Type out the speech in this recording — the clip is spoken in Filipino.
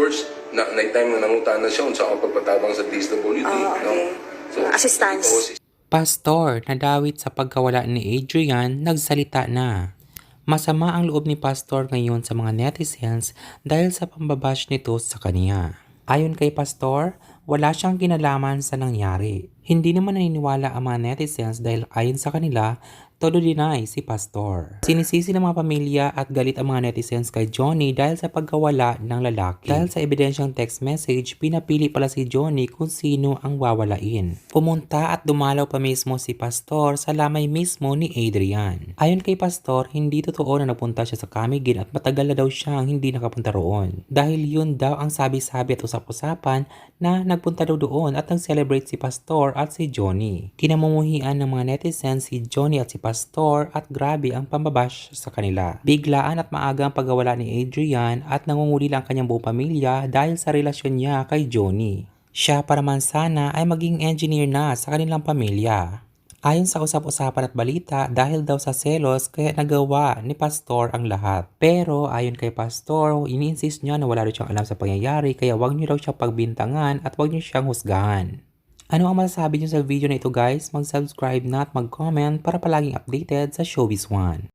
course, na night time na nangutan na siya ako pagpatabang sa DSWD, Ah, no? okay. Assistance. oo, si- Pastor na dawit sa pagkawala ni Adrian nagsalita na. Masama ang loob ni Pastor ngayon sa mga netizens dahil sa pambabash nito sa kanya. Ayon kay Pastor, wala siyang kinalaman sa nangyari. Hindi naman naniniwala ang mga netizens dahil ayon sa kanila, todo deny si Pastor. Sinisisi ng mga pamilya at galit ang mga netizens kay Johnny dahil sa pagkawala ng lalaki. Dahil sa ebidensyang text message, pinapili pala si Johnny kung sino ang wawalain. Pumunta at dumalaw pa mismo si Pastor sa lamay mismo ni Adrian. Ayon kay Pastor, hindi totoo na napunta siya sa Camiguin at matagal na daw siyang hindi nakapunta roon. Dahil yun daw ang sabi-sabi at usap-usapan na nagpunta daw doon at nag-celebrate si Pastor at si Johnny. Kinamumuhian ng mga netizens si Johnny at si Pastor at grabe ang pambabash sa kanila. Biglaan at maaga ang pagkawala ni Adrian at nangungulila ang kanyang buong pamilya dahil sa relasyon niya kay Johnny. Siya para man sana ay maging engineer na sa kanilang pamilya. Ayon sa usap-usapan at balita, dahil daw sa selos kaya nagawa ni Pastor ang lahat. Pero ayon kay Pastor, ini-insist niya na wala rin siyang alam sa pangyayari kaya wag niyo raw siyang pagbintangan at wag niyo siyang husgahan. Ano ang masasabi niyo sa video na ito guys? Mag-subscribe na at mag-comment para palaging updated sa Showbiz One.